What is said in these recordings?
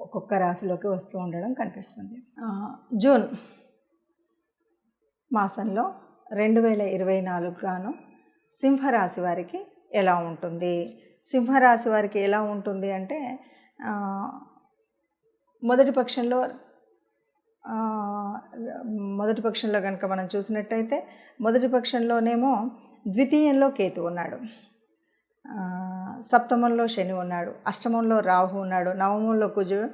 ఒక్కొక్క రాశిలోకి వస్తూ ఉండడం కనిపిస్తుంది. జూన్ మాసంలో రెండు వేల ఇరవై నాలుగు గాను సింహరాశి వారికి ఎలా ఉంటుంది? సింహరాశి వారికి ఎలా ఉంటుంది అంటే మొదటి పక్షంలో మొదటి పక్షంలో కనుక మనం చూసినట్టయితే మొదటి పక్షంలోనేమో ద్వితీయంలో కేతు ఉన్నాడు. సప్తమంలో శని ఉన్నాడు అష్టమంలో రాహు ఉన్నాడు నవమంలో కుజుడు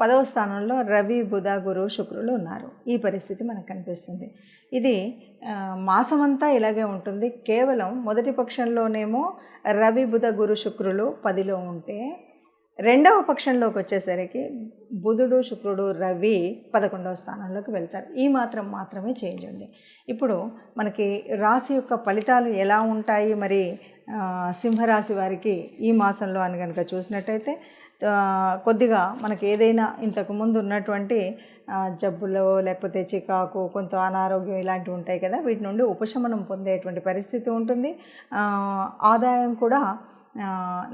పదవ స్థానంలో రవి బుధ గురు శుక్రులు ఉన్నారు. ఈ పరిస్థితి మనకు కనిపిస్తుంది. ఇది మాసమంతా ఇలాగే ఉంటుంది. కేవలం మొదటి పక్షంలోనేమో రవి బుధ గురు శుక్రులు పదిలో ఉంటే రెండవ పక్షంలోకి వచ్చేసరికి బుధుడు శుక్రుడు రవి పదకొండవ స్థానంలోకి వెళ్తారు. ఈ మాత్రం మాత్రమే చేంజ్ ఉంది ఇప్పుడు మనకి రాశి యొక్క ఫలితాలు ఎలా ఉంటాయి? మరి సింహరాశి వారికి ఈ మాసంలో అని కనుక చూసినట్టయితే కొద్దిగా మనకి ఏదైనా ఇంతకుముందు ఉన్నటువంటి జబ్బులు లేకపోతే చికాకు కొంత అనారోగ్యం ఇలాంటివి ఉంటాయి కదా వీటి నుండి ఉపశమనం పొందేటువంటి పరిస్థితి ఉంటుంది. ఆదాయం కూడా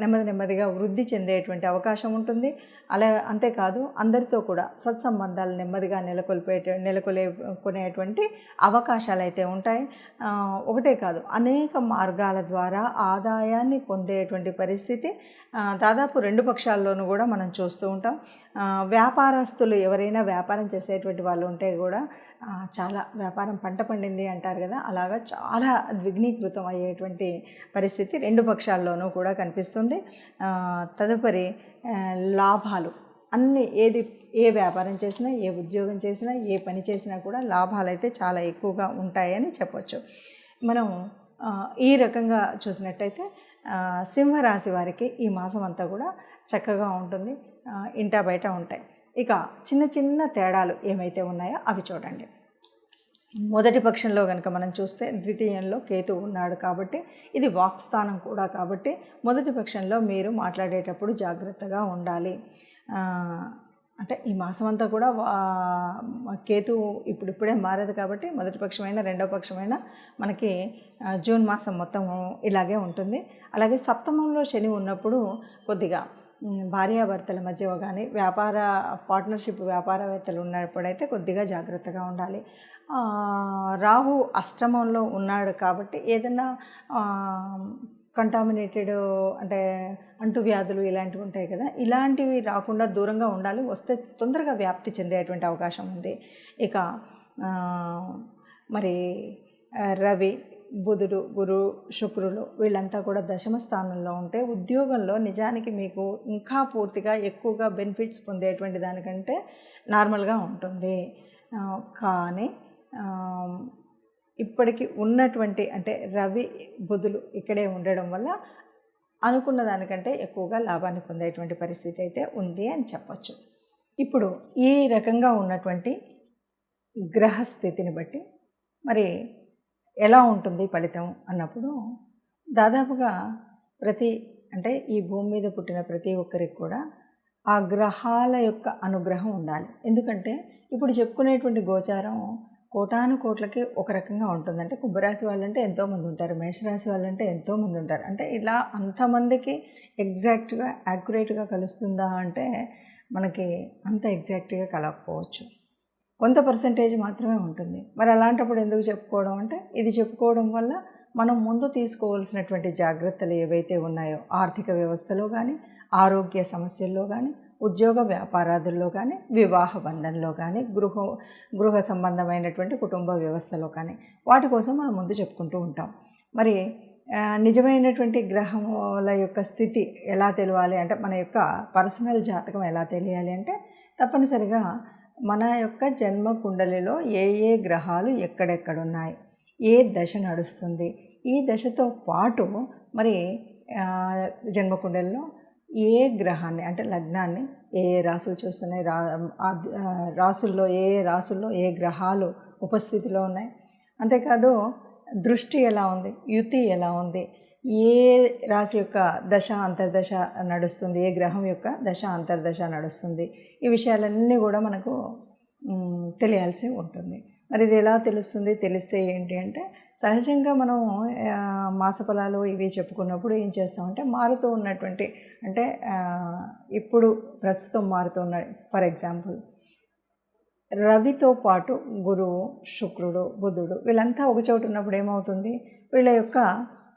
నెమ్మది నెమ్మదిగా వృద్ధి చెందేటువంటి అవకాశం ఉంటుంది. అలా అంతేకాదు అందరితో కూడా సత్సంబంధాలు నెమ్మదిగా నెలకొల్పే నెలకొలే కొనేటువంటి అవకాశాలు అయితే ఉంటాయి ఒకటే కాదు అనేక మార్గాల ద్వారా ఆదాయాన్ని పొందేటువంటి పరిస్థితి దాదాపు రెండు పక్షాల్లోనూ కూడా మనం చూస్తూ ఉంటాం. వ్యాపారస్తులు ఎవరైనా వ్యాపారం చేసేటువంటి వాళ్ళు ఉంటే కూడా చాలా వ్యాపారం పంట పండింది అంటారు కదా అలాగా చాలా ద్విగ్నీకృతం అయ్యేటువంటి పరిస్థితి రెండు పక్షాల్లోనూ కూడా కనిపిస్తుంది. తదుపరి లాభాలు. అన్ని ఏది ఏ వ్యాపారం చేసినా ఏ ఉద్యోగం చేసినా ఏ పని చేసినా కూడా లాభాలు అయితే చాలా ఎక్కువగా ఉంటాయని చెప్పొచ్చు. మనం ఈ రకంగా చూసినట్టయితే సింహరాశి వారికి ఈ మాసం అంతా కూడా చక్కగా ఉంటుంది. ఇంటా బయట ఉంటాయి. ఇక చిన్న చిన్న తేడాలు ఏమైతే ఉన్నాయో అవి చూడండి. మొదటి పక్షంలో కనుక మనం చూస్తే ద్వితీయంలో కేతు ఉన్నాడు కాబట్టి ఇది వాక్స్థానం కూడా కాబట్టి మొదటి పక్షంలో మీరు మాట్లాడేటప్పుడు జాగ్రత్తగా ఉండాలి. అంటే ఈ మాసం అంతా కూడా కేతు ఇప్పుడిప్పుడే మారదు కాబట్టి మొదటి పక్షమైన రెండవ పక్షమైన మనకి జూన్ మాసం మొత్తం ఇలాగే ఉంటుంది. అలాగే సప్తమంలో శని ఉన్నప్పుడు కొద్దిగా భార్యాభర్తల మధ్య కానీ వ్యాపార పార్ట్నర్షిప్ వ్యాపారవేత్తలు ఉన్నప్పుడైతే కొద్దిగా జాగ్రత్తగా ఉండాలి. రాహు అష్టమంలో ఉన్నాడు కాబట్టి ఏదైనా కంటామినేటెడ్ అంటే అంటువ్యాధులు ఇలాంటివి ఉంటాయి కదా ఇలాంటివి రాకుండా దూరంగా ఉండాలి. వస్తే తొందరగా వ్యాప్తి చెందేటువంటి అవకాశం ఉంది. ఇక మరి రవి బుధుడు గురు శుక్రులు వీళ్ళంతా కూడా దశమ స్థానంలో ఉంటే ఉద్యోగంలో నిజానికి మీకు ఇంకా పూర్తిగా ఎక్కువగా బెనిఫిట్స్ పొందేటువంటి దానికంటే నార్మల్గా ఉంటుంది. కానీ ఇప్పటికి ఉన్నటువంటి అంటే రవి బుధులు ఇక్కడే ఉండడం వల్ల అనుకున్న దానికంటే ఎక్కువగా లాభాన్ని పొందేటువంటి పరిస్థితి అయితే ఉంది అని చెప్పొచ్చు. ఇప్పుడు ఈ రకంగా ఉన్నటువంటి గ్రహస్థితిని బట్టి మరి ఎలా ఉంటుంది ఫలితం అన్నప్పుడు దాదాపుగా ప్రతి అంటే ఈ భూమి మీద పుట్టిన ప్రతి ఒక్కరికి కూడా ఆ గ్రహాల యొక్క అనుగ్రహం ఉండాలి. ఎందుకంటే ఇప్పుడు చెప్పుకునేటువంటి గోచారం కోటాను కోట్లకి ఒక రకంగా ఉంటుంది. అంటే కుంభరాశి వాళ్ళంటే ఎంతోమంది ఉంటారు మేషరాశి వాళ్ళంటే ఎంతోమంది ఉంటారు. అంటే ఇలా అంతమందికి ఎగ్జాక్ట్గా యాక్యురేట్గా కలుస్తుందా అంటే మనకి అంత ఎగ్జాక్ట్గా కలగకపోవచ్చు. కొంత పర్సంటేజ్ మాత్రమే ఉంటుంది. మరి అలాంటప్పుడు ఎందుకు చెప్పుకోవడం అంటే ఇది చెప్పుకోవడం వల్ల మనం ముందు తీసుకోవాల్సినటువంటి జాగ్రత్తలు ఏవైతే ఉన్నాయో ఆర్థిక వ్యవస్థలో కానీ ఆరోగ్య సమస్యల్లో కానీ ఉద్యోగ వ్యాపారాదుల్లో కానీ వివాహ బంధంలో కానీ గృహ గృహ సంబంధమైనటువంటి కుటుంబ వ్యవస్థలో కానీ వాటి కోసం మనం ముందు చెప్పుకుంటూ ఉంటాం. మరి నిజమైనటువంటి గ్రహముల యొక్క స్థితి ఎలా తెలియాలి అంటే మన యొక్క పర్సనల్ జాతకం ఎలా తెలియాలి అంటే తప్పనిసరిగా మన యొక్క జన్మ కుండలిలో ఏ ఏ గ్రహాలు ఎక్కడెక్కడున్నాయి? ఏ దశ నడుస్తుంది? ఈ దశతో పాటు మరి జన్మకుండలిలో జన్మ కుండలిలో ఏ గ్రహాన్ని అంటే లగ్నాన్ని ఏ ఏ రాసులు చూస్తున్నాయి? రా రాసుల్లో ఏ ఏ రాసుల్లో ఏ గ్రహాలు ఉపస్థితిలో ఉన్నాయి? అంతేకాదు దృష్టి ఎలా ఉంది? యుతి ఎలా ఉంది? ఏ రాశి యొక్క దశ అంతర్దశ నడుస్తుంది? ఏ గ్రహం యొక్క దశ అంతర్దశ నడుస్తుంది? ఈ విషయాలన్నీ కూడా మనకు తెలియాల్సి ఉంటుంది. మరి ఇది ఎలా తెలుస్తుంది? తెలిస్తే ఏంటి అంటే సహజంగా మనం మాసఫలాలు ఇవి చెప్పుకున్నప్పుడు ఏం చేస్తామంటే మారుతూ ఉన్నటువంటి అంటే ఇప్పుడు ప్రస్తుతం మారుతున్న ఫర్ ఎగ్జాంపుల్ రవితో పాటు గురువు శుక్రుడు బుధుడు వీళ్ళంతా ఒక చోటు ఉన్నప్పుడు ఏమవుతుంది? వీళ్ళ యొక్క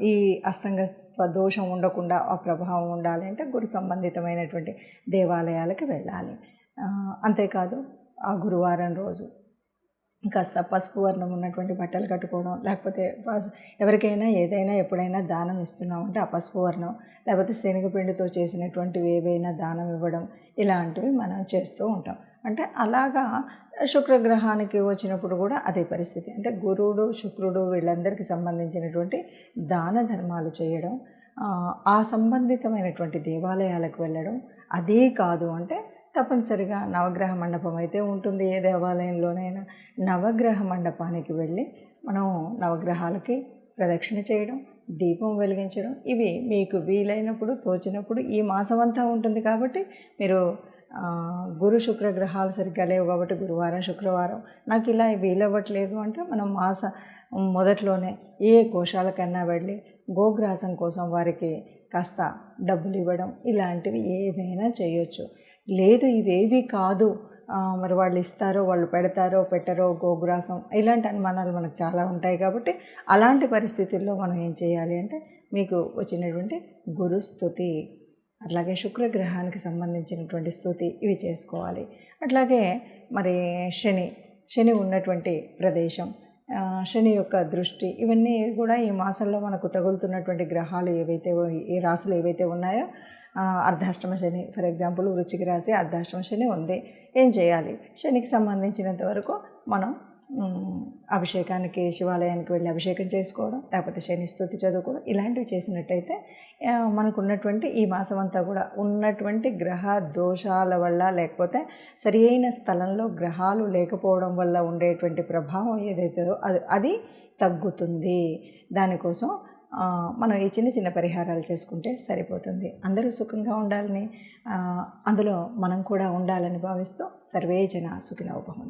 ఈ అస్తంగత్వ దోషం ఉండకుండా ఆ ప్రభావం ఉండాలి అంటే గురు సంబంధితమైనటువంటి దేవాలయాలకు వెళ్ళాలి. అంతేకాదు ఆ గురువారం రోజు కాస్త పసుపు వర్ణం ఉన్నటువంటి బట్టలు కట్టుకోవడం లేకపోతే ఎవరికైనా ఏదైనా ఎప్పుడైనా దానం ఇస్తున్నామంటే ఆ పసుపు వర్ణం లేకపోతే శనగపిండితో చేసినటువంటివి ఏవైనా దానం ఇవ్వడం ఇలాంటివి మనం చేస్తూ ఉంటాం. అంటే అలాగా శుక్రగ్రహానికి వచ్చినప్పుడు కూడా అదే పరిస్థితి. అంటే గురువుడు శుక్రుడు వీళ్ళందరికీ సంబంధించినటువంటి దాన ధర్మాలు చేయడం ఆ, సంబంధితమైనటువంటి దేవాలయాలకు వెళ్ళడం అదే కాదు అంటే తప్పనిసరిగా నవగ్రహ మండపం అయితే ఉంటుంది ఏ దేవాలయంలోనైనా. నవగ్రహ మండపానికి వెళ్ళి మనం నవగ్రహాలకి ప్రదక్షిణ చేయడం దీపం వెలిగించడం ఇవి మీకు వీలైనప్పుడు తోచినప్పుడు ఈ మాసం అంతా ఉంటుంది కాబట్టి మీరు గురు శుక్ర గ్రహాలు సరిగ్గా లేవు కాబట్టి గురువారం శుక్రవారం. నాకు ఇలా వీలవ్వట్లేదు అంటే మనం మాస మొదట్లోనే ఏ కోశాలకన్నా వెళ్ళి గోగ్రాసం కోసం వారికి కాస్త డబ్బులు ఇవ్వడం ఇలాంటివి ఏదైనా చేయొచ్చు. లేదు ఇవేవి కాదు. మరి వాళ్ళు ఇస్తారో వాళ్ళు పెడతారో పెట్టరో గోగ్రాసం ఇలాంటి అనుమానాలు మనకు చాలా ఉంటాయి కాబట్టి అలాంటి పరిస్థితుల్లో మనం ఏం చేయాలి అంటే మీకు వచ్చినటువంటి గురుస్థుతి. అట్లాగే శుక్రగ్రహానికి సంబంధించినటువంటి స్థుతి ఇవి చేసుకోవాలి. అట్లాగే మరి శని శని ఉన్నటువంటి ప్రదేశం శని యొక్క దృష్టి ఇవన్నీ కూడా ఈ మాసంలో మనకు తగులుతున్నటువంటి గ్రహాలు ఏవైతే ఈ రాశులు ఏవైతే ఉన్నాయో అర్ధాష్టమ శని ఫర్ ఎగ్జాంపుల్ వృచ్చిక రాశి అర్ధాష్టమ శని ఉంది. ఏం చేయాలి? శనికి సంబంధించినంత వరకు మనం అభిషేకానికి శివాలయానికి వెళ్ళి అభిషేకం చేసుకోవడం లేకపోతే శని స్థుతి చదువుకోవడం ఇలాంటివి చేసినట్టయితే మనకు ఉన్నటువంటి ఈ మాసం అంతా కూడా ఉన్నటువంటి గ్రహ దోషాల వల్ల లేకపోతే సరి అయిన స్థలంలో గ్రహాలు లేకపోవడం వల్ల ఉండేటువంటి ప్రభావం ఏదైతే అది అది తగ్గుతుంది. దానికోసం మనం ఈ చిన్న చిన్న పరిహారాలు చేసుకుంటే సరిపోతుంది. అందరూ సుఖంగా ఉండాలని అందులో మనం కూడా ఉండాలని భావిస్తూ సర్వే జన సుఖినోభవం